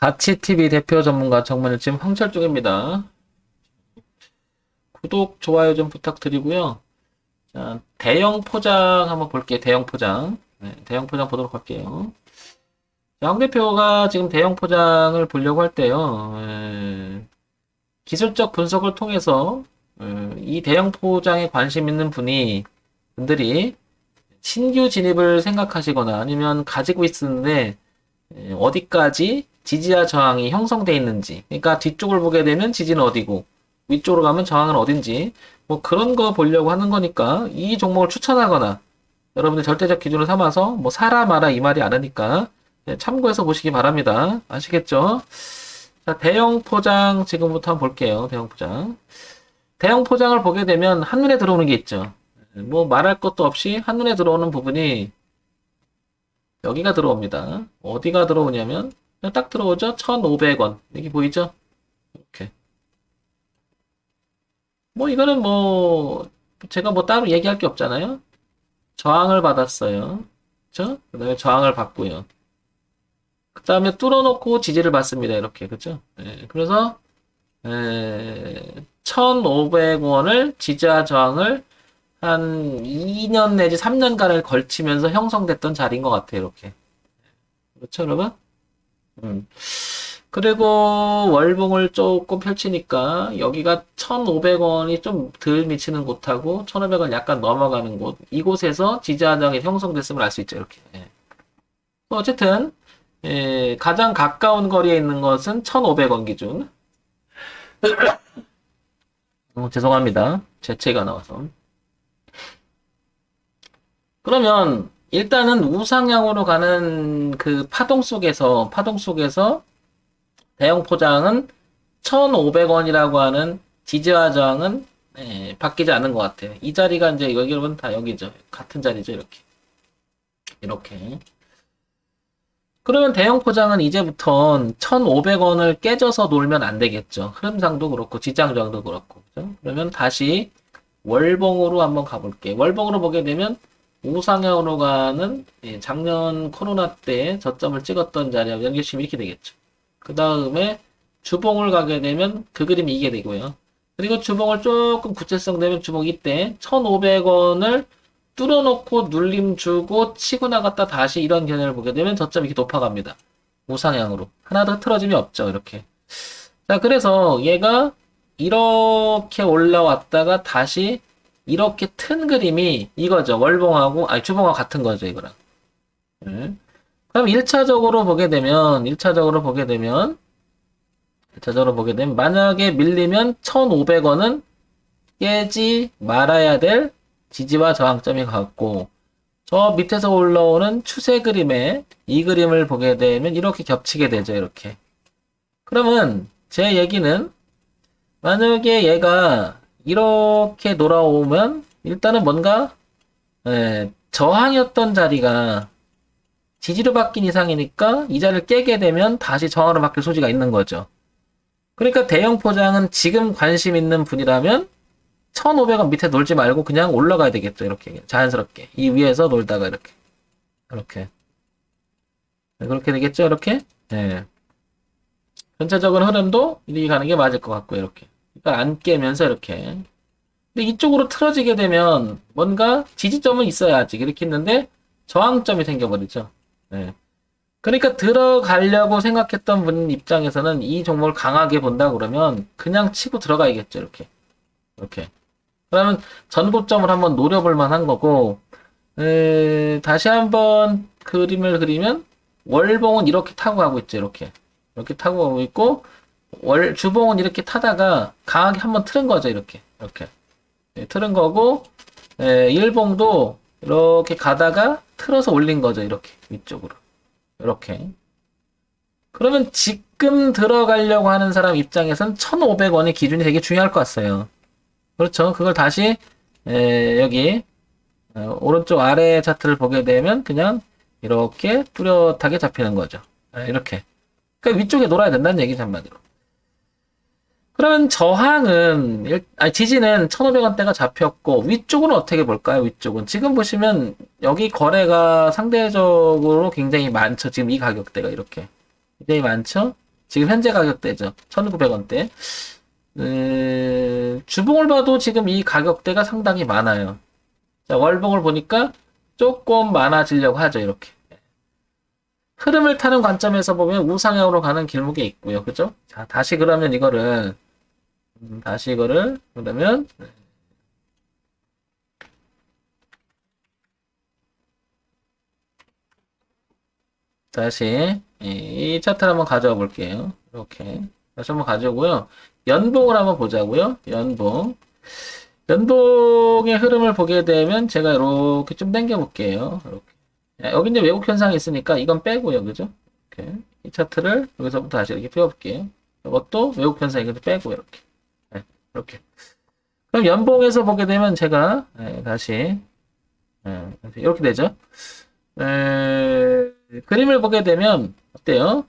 가치TV 대표 전문가 정만일님 황철중입니다. 구독, 좋아요 좀 부탁드리고요. 자, 대형 포장 한번 볼게요. 대형 포장. 네, 대형 포장 보도록 할게요. 자, 황 대표가 지금 대형 포장을 보려고 할 때요. 에, 기술적 분석을 통해서 에, 이 대형 포장에 관심 있는 분이 분들이 신규 진입을 생각하시거나 아니면 가지고 있는데 에, 어디까지 지지와 저항이 형성돼 있는지 그러니까 뒤쪽을 보게 되면 지지는 어디고 위쪽으로 가면 저항은 어딘지 뭐 그런 거 보려고 하는 거니까 이 종목을 추천하거나 여러분들 절대적 기준을 삼아서 뭐 사라 마라 이 말이 아니니까 네, 참고해서 보시기 바랍니다. 아시겠죠? 자, 대형 포장 지금부터 한번 볼게요. 대형 포장. 대형 포장을 보게 되면 한눈에 들어오는 게 있죠. 뭐 말할 것도 없이 한눈에 들어오는 부분이 여기가 들어옵니다. 어디가 들어오냐면 딱 들어오죠. 1,500원. 여기 보이죠? 이렇게. 뭐 이거는 뭐 제가 뭐 따로 얘기할 게 없잖아요. 저항을 받았어요. 그쵸? 그 다음에 저항을 받고요. 그 다음에 뚫어놓고 지지를 받습니다. 이렇게. 그죠? 예, 그래서, 에, 1,500원을 지지와 저항을 한 2년 내지 3년간을 걸치면서 형성됐던 자리인 것 같아요. 이렇게. 그렇죠, 여러분? 음. 그리고 월봉을 조금 펼치니까 여기가 1,500원이 좀 덜 미치는 곳하고 1,500원 약간 넘어가는 곳. 이곳에서 지지하장이 형성됐음을 알 수 있죠 이렇게. 예. 어쨌든 예, 가장 가까운 거리에 있는 것은 1,500원 기준. 어, 죄송합니다. 재채가 나와서. 그러면 일단은 우상향으로 가는 그 파동 속에서 파동 속에서 대형 포장은 1,500원이라고 하는 지지와 저항은 예, 바뀌지 않은 것 같아요. 이 자리가 이제 여기는 다 여기죠. 같은 자리죠. 이렇게. 이렇게. 그러면 대형 포장은 이제부턴 1,500원을 깨져서 놀면 안 되겠죠. 흐름상도 그렇고 지장장도 그렇고. 그죠? 그러면 다시 월봉으로 한번 가볼게요. 월봉으로 보게 되면 우상향으로 가는 예, 작년 코로나 때 저점을 찍었던 자리하고 연결심이 이렇게 되겠죠. 그 다음에 주봉을 가게 되면 그 그림이 이게 되고요. 그리고 주봉을 조금 구체성 되면 주봉 이때 1,500원을 뚫어놓고 눌림 주고 치고 나갔다 다시 이런 견해를 보게 되면 저점이 이렇게 높아갑니다. 우상향으로. 하나도 흐트러짐이 없죠. 이렇게. 자, 그래서 얘가 이렇게 올라왔다가 다시 이렇게 튼 그림이 이거죠. 월봉하고, 아니, 주봉하고 같은 거죠. 이거랑. 네. 그럼 1차적으로 보게 되면, 1차적으로 보게 되면, 1차적으로 보게 되면, 만약에 밀리면 1,500원은 깨지 말아야 될 지지와 저항점이 같고, 저 밑에서 올라오는 추세 그림에 이 그림을 보게 되면 이렇게 겹치게 되죠, 이렇게. 그러면 제 얘기는, 만약에 얘가 이렇게 돌아오면, 일단은 뭔가, 예, 저항이었던 자리가 지지로 바뀐 이상이니까 이 자리를 깨게 되면 다시 저항으로 바뀔 소지가 있는 거죠. 그러니까 대형 포장은 지금 관심 있는 분이라면 1,500원 밑에 놀지 말고 그냥 올라가야 되겠죠. 이렇게 자연스럽게 이 위에서 놀다가 이렇게 이렇게 네, 그렇게 되겠죠. 이렇게 네. 전체적인 흐름도 이렇게 가는 게 맞을 것 같고 이렇게 그러니까 안 깨면서 이렇게 근데 이쪽으로 틀어지게 되면 뭔가 지지점은 있어야지 이렇게 했는데 저항점이 생겨버리죠. 네. 그러니까 들어가려고 생각했던 분 입장에서는 이 종목을 강하게 본다 그러면 그냥 치고 들어가야겠죠. 이렇게. 이렇게. 그러면 전고점을 한번 노려볼 만한 거고, 에, 다시 한번 그림을 그리면 월봉은 이렇게 타고 가고 있죠. 이렇게. 이렇게 타고 가고 있고, 월, 주봉은 이렇게 타다가 강하게 한번 틀은 거죠. 이렇게. 이렇게. 네, 틀은 거고, 에, 일봉도 이렇게 가다가 틀어서 올린 거죠. 이렇게. 위쪽으로. 이렇게. 그러면 지금 들어가려고 하는 사람 입장에선 1,500원의 기준이 되게 중요할 것 같아요. 그렇죠. 그걸 다시 에, 여기 어, 오른쪽 아래 차트를 보게 되면 그냥 이렇게 뚜렷하게 잡히는 거죠. 아, 이렇게. 그러니까 위쪽에 놀아야 된다는 얘기죠, 한마디로. 그러면 저항은, 일- 아니, 지지는 1,500원대가 잡혔고, 위쪽은 어떻게 볼까요? 위쪽은. 지금 보시면, 여기 거래가 상대적으로 굉장히 많죠. 지금 이 가격대가 이렇게. 굉장히 많죠? 지금 현재 가격대죠. 1,900원대. 음, 주봉을 봐도 지금 이 가격대가 상당히 많아요. 자, 월봉을 보니까 조금 많아지려고 하죠, 이렇게. 흐름을 타는 관점에서 보면 우상향으로 가는 길목이 있고요. 그죠? 자, 다시 그러면 이거를, 음, 다시 이거를, 그러면, 다시, 이, 이 차트를 한번 가져와 볼게요. 이렇게. 다시 한번 가져오고요. 연봉을 한번 보자고요. 연봉. 연봉의 흐름을 보게 되면 제가 이렇게 좀 당겨 볼게요. 이렇게. 야, 여기 이제 왜곡 현상이 있으니까 이건 빼고요. 그죠? 이렇게. 이 차트를 여기서부터 다시 이렇게 펴볼게요. 이것도 왜곡 현상이 이렇게 빼고 이렇게. 네, 이렇게. 그럼 연봉에서 보게 되면 제가 네, 다시 네, 이렇게 되죠. 에, 그림을 보게 되면 어때요?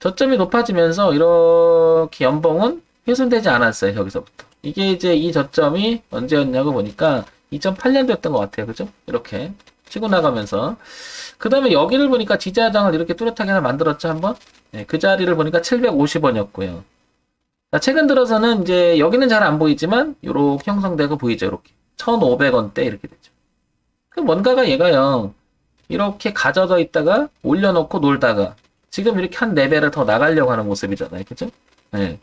저점이 높아지면서 이렇게 연봉은 훼손되지 않았어요. 여기서부터. 이게 이제 이 저점이 언제였냐고 보니까 2008년도였던 것 같아요. 그죠? 이렇게 치고 나가면서 그 다음에 여기를 보니까 지지하장을 이렇게 뚜렷하게 하나 만들었죠. 한번 네, 그 자리를 보니까 750원이었고요. 최근 들어서는 이제 여기는 잘 안 보이지만 이렇게 형성되고 보이죠. 이렇게 1,500원대 이렇게 되죠. 그 뭔가가 얘가요. 이렇게 가져져 있다가 올려놓고 놀다가 지금 이렇게 한 4배를 더 나가려고 하는 모습이잖아요. 그죠? 네.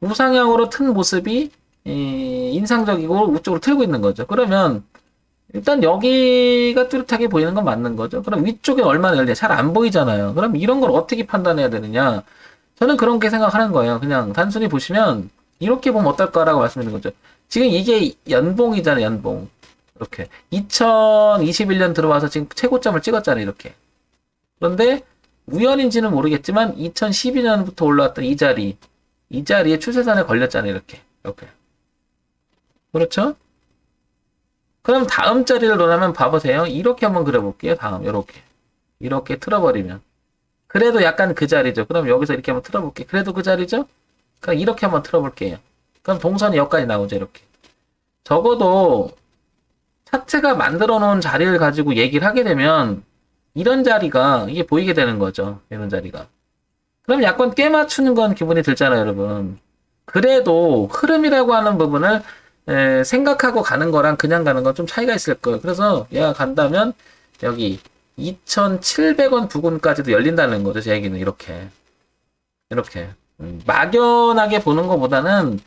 우상향으로 튼 모습이 이, 인상적이고 우쪽으로 틀고 있는 거죠. 그러면 일단 여기가 뚜렷하게 보이는 건 맞는 거죠. 그럼 위쪽에 얼마나 열려? 잘 안 보이잖아요. 그럼 이런 걸 어떻게 판단해야 되느냐? 저는 그런 게 생각하는 거예요. 그냥 단순히 보시면 이렇게 보면 어떨까라고 말씀드리는 거죠. 지금 이게 연봉이잖아요. 연봉. 이렇게 2021년 들어와서 지금 최고점을 찍었잖아요. 이렇게. 그런데 우연인지는 모르겠지만 2012년부터 올라왔던 이 자리, 이 자리에 추세선에 걸렸잖아요. 이렇게. 이렇게. 그렇죠? 그럼 다음 자리를 논하면 봐보세요. 이렇게 한번 그려볼게요. 다음, 이렇게. 이렇게 틀어버리면. 그래도 약간 그 자리죠. 그럼 여기서 이렇게 한번 틀어볼게요. 그래도 그 자리죠? 그럼 이렇게 한번 틀어볼게요. 그럼 동선이 여기까지 나오죠. 이렇게. 적어도 차트가 만들어 놓은 자리를 가지고 얘기를 하게 되면 이런 자리가 이게 보이게 되는 거죠. 이런 자리가. 그럼 약간 꽤 맞추는 건 기분이 들잖아요, 여러분. 그래도 흐름이라고 하는 부분을 에, 생각하고 가는 거랑 그냥 가는 건 좀 차이가 있을 거예요. 그래서 얘가 간다면 여기 2,700원 부근까지도 열린다는 거죠. 제 얘기는 이렇게. 이렇게. 음, 막연하게 보는 것보다는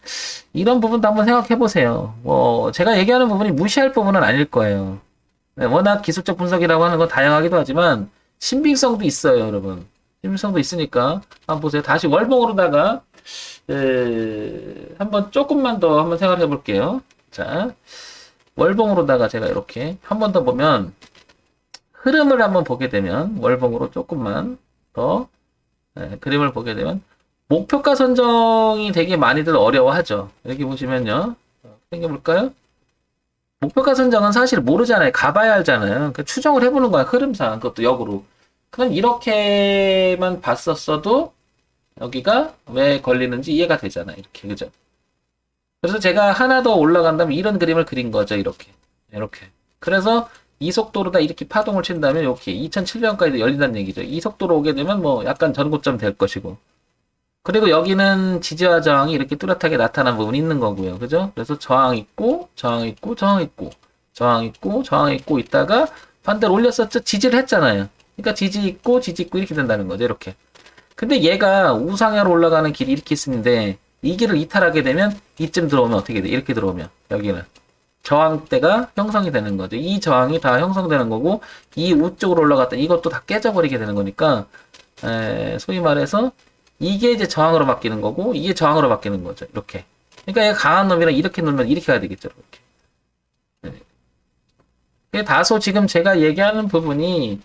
이런 부분도 한번 생각해 보세요. 뭐, 제가 얘기하는 부분이 무시할 부분은 아닐 거예요. 네, 워낙 기술적 분석이라고 하는 건 다양하기도 하지만, 신빙성도 있어요, 여러분. 신빙성도 있으니까, 한번 보세요. 다시 월봉으로다가, 에, 한번 조금만 더 한번 생각해 볼게요. 자, 월봉으로다가 제가 이렇게 한 번 더 보면, 흐름을 한번 보게 되면, 월봉으로 조금만 더, 에, 그림을 보게 되면, 목표가 선정이 되게 많이들 어려워하죠. 여기 보시면요. 생겨볼까요? 목표가 선정은 사실 모르잖아요. 가봐야 알잖아요. 그러니까 추정을 해보는 거야. 흐름상. 그것도 역으로. 그럼 이렇게만 봤었어도 여기가 왜 걸리는지 이해가 되잖아요. 이렇게. 그죠? 그래서 제가 하나 더 올라간다면 이런 그림을 그린 거죠. 이렇게. 이렇게. 그래서 이 속도로다 이렇게 파동을 친다면 이렇게 2,700원까지 열린다는 얘기죠. 이 속도로 오게 되면 뭐 약간 전고점 될 것이고. 그리고 여기는 지지와 저항이 이렇게 뚜렷하게 나타난 부분이 있는 거고요. 그죠? 그래서 저항 있고, 저항 있고, 저항 있고, 저항 있고, 저항 있고 있다가 반대로 올렸었죠? 지지를 했잖아요. 그러니까 지지 있고, 지지 있고 이렇게 된다는 거죠. 이렇게. 근데 얘가 우상향으로 올라가는 길이 이렇게 있는데 이 길을 이탈하게 되면 이쯤 들어오면 어떻게 돼? 이렇게 들어오면 여기는 저항대가 형성이 되는 거죠. 이 저항이 다 형성되는 거고 이 우쪽으로 올라갔다 이것도 다 깨져버리게 되는 거니까 에, 소위 말해서 이게 이제 저항으로 바뀌는 거고 이게 저항으로 바뀌는 거죠. 이렇게. 그러니까 강한 놈이랑 이렇게 놓으면 이렇게 가야 되겠죠. 이렇게. 네. 다소 지금 제가 얘기하는 부분이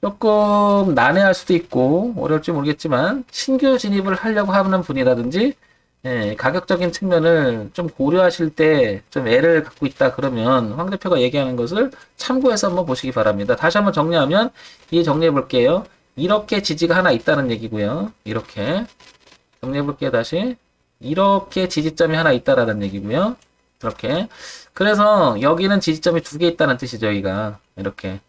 조금 난해할 수도 있고 어려울지 모르겠지만 신규 진입을 하려고 하는 분이라든지 예, 가격적인 측면을 좀 고려하실 때 좀 애를 갖고 있다 그러면 황 대표가 얘기하는 것을 참고해서 한번 보시기 바랍니다. 다시 한번 정리하면 이해 정리해 볼게요. 이렇게 지지가 하나 있다는 얘기고요. 이렇게 정리해 볼게요. 다시 이렇게 지지점이 하나 있다라는 얘기고요. 이렇게 그래서 여기는 지지점이 두 개 있다는 뜻이죠. 여기가 이렇게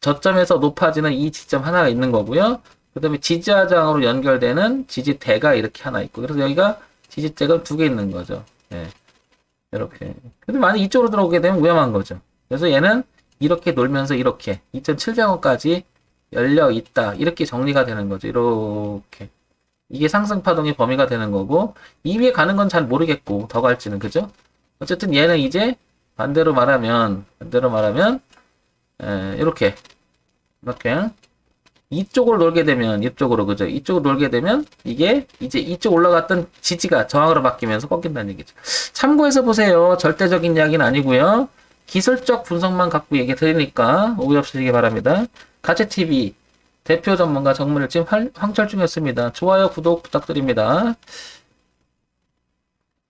저점에서 높아지는 이 지점 하나가 있는 거고요. 그 다음에 지지화장으로 연결되는 지지대가 이렇게 하나 있고, 그래서 여기가 지지대가 두 개 있는 거죠. 예. 이렇게. 근데 만약 이쪽으로 들어오게 되면 위험한 거죠. 그래서 얘는 이렇게 놀면서 이렇게 2,700원까지 열려 있다. 이렇게 정리가 되는 거죠. 이렇게. 이게 상승 파동의 범위가 되는 거고, 이 위에 가는 건 잘 모르겠고, 더 갈지는, 그죠? 어쨌든 얘는 이제 반대로 말하면, 반대로 말하면, 에, 이렇게, 이렇게, 이쪽으로 놀게 되면, 이쪽으로, 그죠? 이쪽으로 놀게 되면, 이게 이제 이쪽 올라갔던 지지가 저항으로 바뀌면서 꺾인다는 얘기죠. 참고해서 보세요. 절대적인 이야기는 아니고요. 기술적 분석만 갖고 얘기 드리니까 오해 없으시기 바랍니다. 가채TV 대표 전문가 정문일진 황철중이었습니다. 좋아요, 구독 부탁드립니다.